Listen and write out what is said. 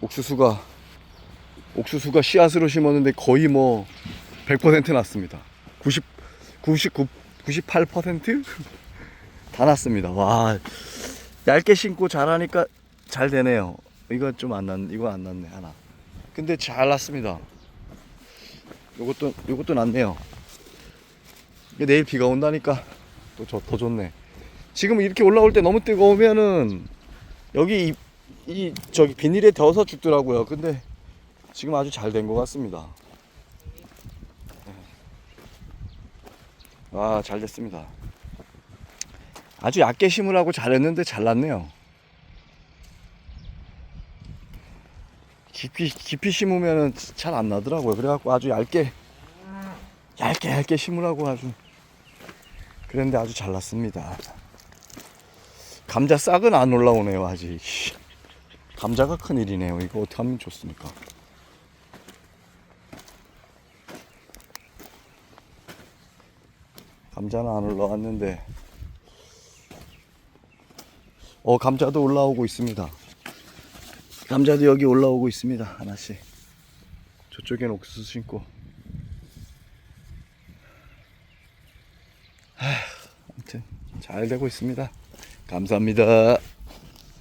옥수수가 옥수수가 씨앗으로 심었는데 거의 뭐 100% 났습니다. 90 99 98%? 다 났습니다. 와. 얇게 심고 잘하니까 잘 되네요. 이거 좀 안 났, 이거 안 났네, 하나. 근데 잘 났습니다. 요것도, 요것도 났네요. 내일 비가 온다니까 또 더 좋네. 지금 이렇게 올라올 때 너무 뜨거우면은 여기 이, 이 저기 비닐에 데워서 죽더라고요. 근데 지금 아주 잘 된 것 같습니다. 와, 잘 됐습니다. 아주 얇게 심으라고 잘했는데 잘났네요. 깊이, 깊이 심으면은 잘안 나더라고요. 그래갖고 아주 얇게, 얇게, 얇게 심으라고 아주. 그랬는데 아주 잘 났습니다. 감자 싹은 안 올라오네요, 아직. 감자가 큰일이네요. 이거 어떻게 하면 좋습니까? 감자는 안 올라왔는데. 어 감자도 올라오고 있습니다. 감자도 여기 올라오고 있습니다 하나씩 저쪽엔 옥수수 심고. 하, 아무튼 잘 되고 있습니다. 감사합니다